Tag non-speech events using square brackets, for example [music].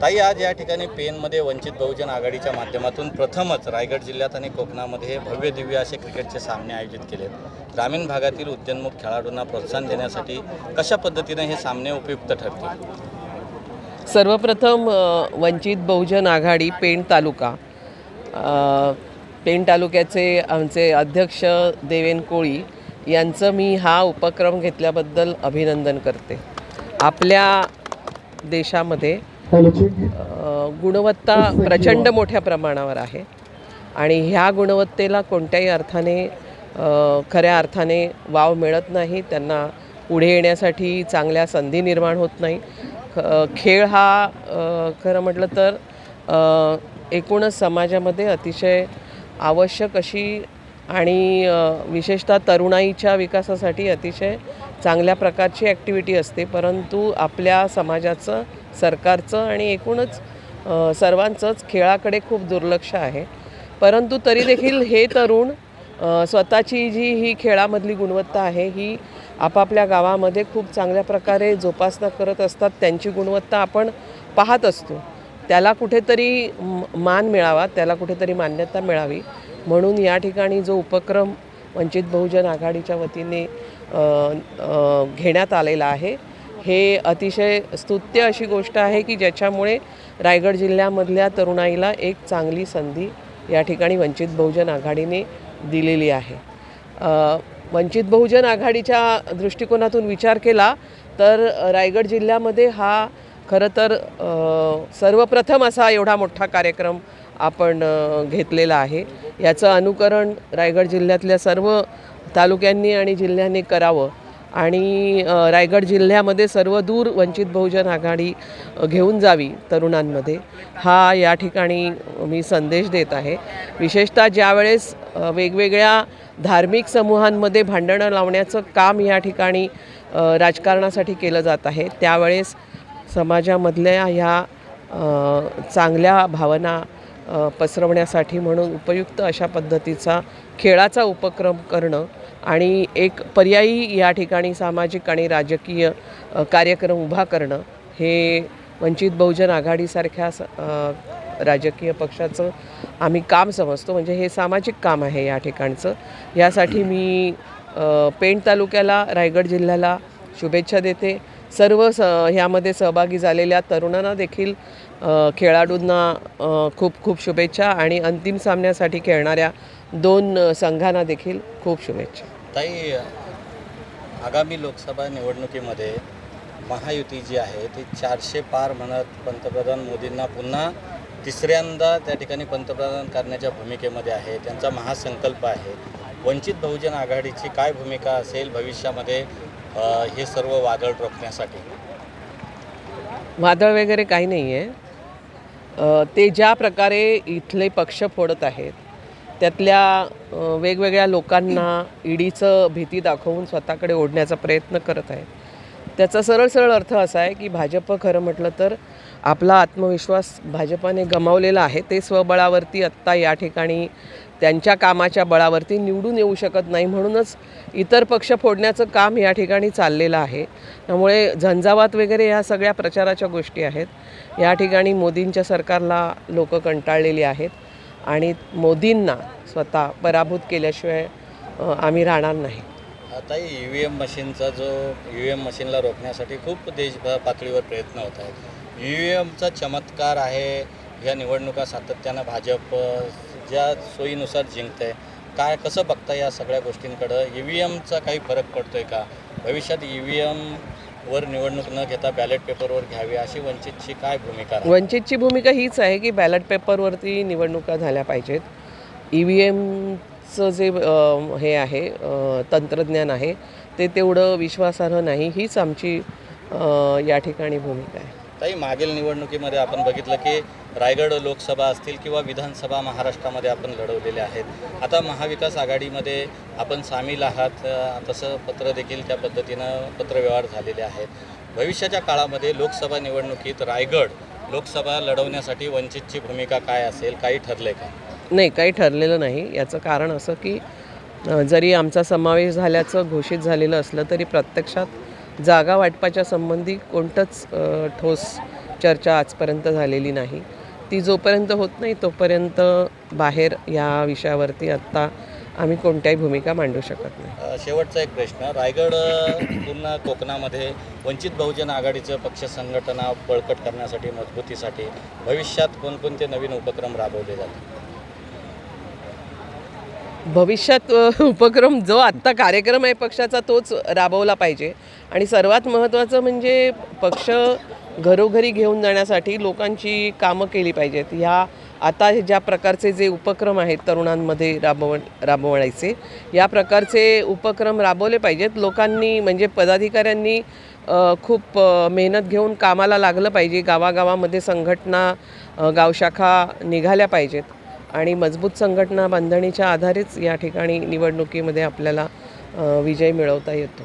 ताई आज या ठिकाणी पेनमध्ये वंचित बहुजन आघाडीच्या माध्यमातून प्रथमच रायगड जिल्ह्यात आणि कोकणामध्ये भव्य दिव्य असे क्रिकेटचे सामने आयोजित केलेत. ग्रामीण भागातील उद्योन्मुख खेळाडूंना प्रोत्साहन देण्यासाठी कशा पद्धतीने हे सामने उपयुक्त ठरतील? सर्वप्रथम वंचित बहुजन आघाडी पेण तालुका. पेण तालुक्याचे आमचे अध्यक्ष देवेन कोळी यांचं मी हा उपक्रम घेतल्याबद्दल अभिनंदन करते. आपल्या देशामध्ये गुणवत्ता प्रचंड मोठ्या प्रमाणावर आहे. आणि ह्या गुणवत्तेला कोणत्याही अर्थाने खऱ्या अर्थाने वाव मिळत नाही. त्यांना पुढे येण्यासाठी चांगल्या संधी निर्माण होत नाही. ख- खेळ हा खरं म्हटलं तर एकूणच समाजामध्ये अतिशय आवश्यक अशी आणि विशेषतः तरुणाईच्या विकासासाठी अतिशय चांगल्या प्रकारची ॲक्टिव्हिटी असते. परंतु आपल्या समाजाचं सरकारचं आणि एकूणच सर्वांचंच खेळाकडे खूप दुर्लक्ष आहे. परंतु तरी देखील हे तरुण स्वतःची जी ही खेळामधली गुणवत्ता आहे ही आपापल्या गावामध्ये खूप चांगल्या प्रकारे जोपासना करत असतात. त्यांची गुणवत्ता आपण पाहत असतो. त्याला कुठेतरी म- मान मिळावा त्याला कुठेतरी मान्यता मिळावी. म्हणून या ठिकाणी जो उपक्रम वंचित बहुजन आघाडीच्या वतीने घेण्यात आलेला आहे हे अतिशय स्तुत्य अशी गोष्ट आहे की ज्याच्यामुळे रायगड जिल्ह्यामधल्या तरुणाईला एक चांगली संधी या ठिकाणी वंचित बहुजन आघाडीने दिलेली आहे. वंचित बहुजन आघाडीच्या दृष्टिकोनातून विचार केला तर रायगड जिल्ह्यामध्ये हा खरं तर सर्वप्रथम असा एवढा मोठा कार्यक्रम आपण घेतलेला आहे. याचं अनुकरण रायगड जिल्ह्यातल्या सर्व तालुक्यांनी आणि जिल्ह्यांनी करावं आणि रायगड जिल्ह्यामध्ये सर्व दूर वंचित बहुजन आघाडी घेऊन जावी तरुणांमध्ये. हा या ठिकाणी मी संदेश देत आहे. विशेषतः ज्यावेळेस वेगवेगळ्या धार्मिक समूहांमध्ये भांडणं लावण्याचं काम या ठिकाणी राजकारणासाठी केलं जात आहे त्यावेळेस समाजामधल्या ह्या चांगल्या भावना पसरवण्यासाठी म्हणून उपयुक्त अशा पद्धतीचा खेळाचा उपक्रम करणं आणि एक पर्यायी या ठिकाणी सामाजिक आणि राजकीय कार्यक्रम उभा करणं हे वंचित बहुजन आघाडीसारख्या स- राजकीय पक्षाचं आम्ही काम समजतो. म्हणजे हे सामाजिक काम आहे या ठिकाणचं. यासाठी मी पेण तालुक्याला रायगड जिल्ह्याला शुभेच्छा देते. सर्व स ह्यामध्ये सहभागी झालेल्या तरुणांना देखील खेळाडूंना खूप खूप शुभेच्छा आणि अंतिम सामन्यासाठी खेळणाऱ्या दोन संघांना देखील खूप शुभेच्छा. ताई आगामी लोकसभा निवडणुकीमध्ये महायुती जी आहे ती चारशे पार म्हणत पंतप्रधान मोदींना पुन्हा तिसऱ्यांदा त्या ठिकाणी पंतप्रधान करण्याच्या भूमिकेमध्ये आहे. त्यांचा महासंकल्प आहे. वंचित बहुजन आघाडीची काय भूमिका असेल भविष्यामध्ये हे सर्व वादळ रोखण्यासाठी? वादळ वगैरे काही नाही आहे ते ज्या प्रकारे इथले पक्ष फोडत आहेत त्यातल्या वेगवेगळ्या लोकांना ईडीचं भीती दाखवून स्वतःकडे ओढण्याचा प्रयत्न करत आहेत. त्याचा सरळ सरळ अर्थ असा आहे की भाजप खरं म्हटलं तर आपला आत्मविश्वास भाजपाने गमावलेला आहे. ते स्वबळावरती आत्ता या ठिकाणी त्यांच्या कामाच्या बळावरती निवडून येऊ शकत नाही म्हणूनच इतर पक्ष फोडण्याचं काम या ठिकाणी चाललेलं आहे. त्यामुळे झंझावात वगैरे ह्या सगळ्या प्रचाराच्या गोष्टी आहेत. या ठिकाणी मोदींच्या सरकारला लोक कंटाळलेली आहेत आणि मोदींना स्वतः पराभूत केल्याशिवाय आम्ही राहणार नाही. आता ई व्ही एम मशीनचा जो ई व्ही एम मशीनला रोखण्यासाठी खूप देश पातळीवर प्रयत्न होत आहेत. ई व्ही एमचा चमत्कार आहे या निवडणुका सातत्यानं भाजप ज्या सोयीनुसार जिंकत आहे काय कसं बघता या सगळ्या गोष्टींकडं? ई व्ही एमचा काही फरक पडतो आहे का? भविष्यात ई व्ही एमवर निवडणूक न घेता बॅलेट पेपरवर घ्यावी अशी वंचितची काय भूमिका वंचितची भूमिका हीच आहे की बॅलेट पेपरवरती निवडणुका झाल्या पाहिजेत. ई व्ही एम चं जे हे आहे तंत्रज्ञान आहे ते तेवढं विश्वासार्ह नाही हीच आमची या ठिकाणी भूमिका आहे. ताई मागील निवडणुकीमध्ये आपण बघितलं की रायगड लोकसभा असतील किंवा विधानसभा महाराष्ट्रामध्ये आपण लढवलेले आहेत. आता महाविकास आघाडीमध्ये आपण सामील आहात तसं पत्र देखील त्या पद्धतीनं पत्रव्यवहार झालेले आहेत. भविष्याच्या काळामध्ये लोकसभा निवडणुकीत रायगड लोकसभा लढवण्यासाठी वंचितची भूमिका काय असेल काही ठरलंय का? नाही काही ठरलेलं नाही. याचं कारण असं की जरी आमचा समावेश झाल्याचं घोषित झालेलं असलं तरी प्रत्यक्षात जागा वाटपाच्या संबंधी कोणतंच ठोस चर्चा आजपर्यंत झालेली नाही. ती जोपर्यंत होत नाही तोपर्यंत बाहेर या विषयावरती आत्ता आम्ही कोणत्याही भूमिका मांडू शकत नाही. शेवटचा एक प्रश्न. रायगड पूर्ण कोकणामध्ये वंचित बहुजन आघाडीचं पक्ष संघटना बळकट करण्यासाठी मजबूतीसाठी भविष्यात कोणकोणते नवीन उपक्रम राबवले जातात भविष्यात [laughs] उपक्रम जो आत्ता कार्यक्रम आहे पक्षाचा तोच राबवला पाहिजे. आणि सर्वात महत्त्वाचं म्हणजे पक्ष घरोघरी घेऊन जाण्यासाठी लोकांची कामं केली पाहिजेत. ह्या आता ज्या प्रकारचे जे उपक्रम आहेत तरुणांमध्ये राबव राबवायचे या प्रकारचे उपक्रम राबवले पाहिजेत. लोकांनी म्हणजे पदाधिकाऱ्यांनी खूप मेहनत घेऊन कामाला लागलं पाहिजे. गावागावामध्ये संघटना गावशाखा निघाल्या पाहिजेत. आणि मजबूत संघटना बांधणीच्या आधारेच या ठिकाणी निवडणुकीमध्ये आपल्याला विजय मिळवता येतो.